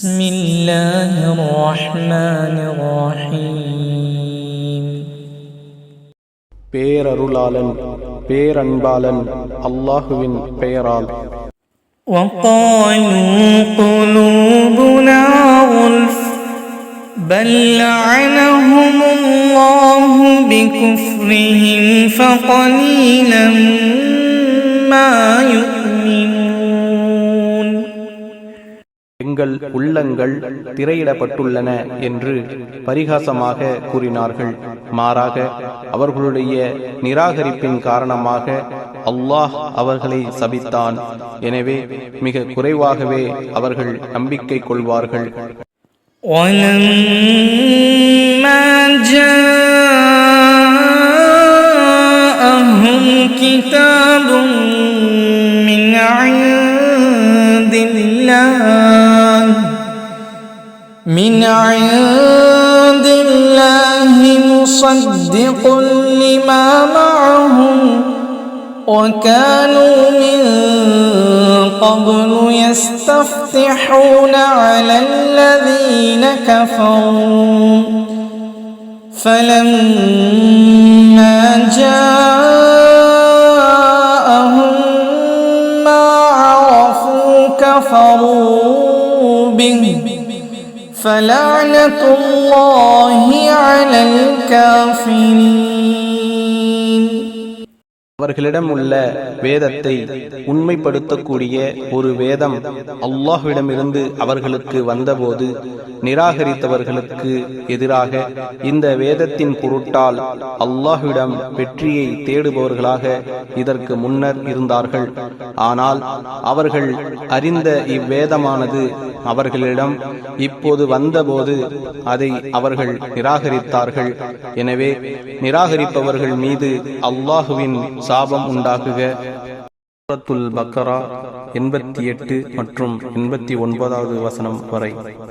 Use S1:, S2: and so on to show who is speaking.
S1: بسم الله الرحمن الرحيم
S2: பேரருளாளன் பேரன்பாளன் அல்லாஹுவின் பெயரால்
S1: وقالوا قلوبنا غلف بل لعنهم الله بكفرهم فقليلا
S2: எங்கள் உள்ளங்கள் திரையிடப்பட்டுள்ளன என்று பரிகாசமாக கூறினார்கள் மாறாக அவர்களுடைய நிராகரிப்பின் காரணமாக அல்லாஹ் அவர்களை சபித்தான் எனவே மிக குறைவாகவே அவர்கள் நம்பிக்கை கொள்வார்கள்
S1: ولما جاءهم كتاب من عند الله من عند الله مصدق لما معهم وكانوا من قبل يستفتحون على الذين كفروا. فلما جاءهم ما عرفوا كفروا به. فلعنة الله على الكافرين.
S2: அவர்களிடம் உள்ள வேதத்தை உண்மைப்படுத்தக்கூடிய ஒரு வேதம் அல்லாஹ்விடமிருந்து அவர்களுக்கு வந்தபோது நிராகரித்தவர்களுக்கு எதிராக இந்த வேதத்தின் பொருட்டால் அல்லாஹ்விடம் வெற்றியை தேடுபவர்களாக இதற்கு முன்னர் இருந்தார்கள். ஆனால் அவர்கள் அறிந்த இவ்வேதமானது அவர்களிடம் இப்போது வந்தபோது அதை அவர்கள் நிராகரித்தார்கள். எனவே நிராகரிப்பவர்கள் மீது அல்லாஹுவின் சாபம் உண்டாகுக சூரத்துல் பக்கரா எண்பத்தி எட்டு மற்றும் எண்பத்தி ஒன்பதாவது வசனம் வரை.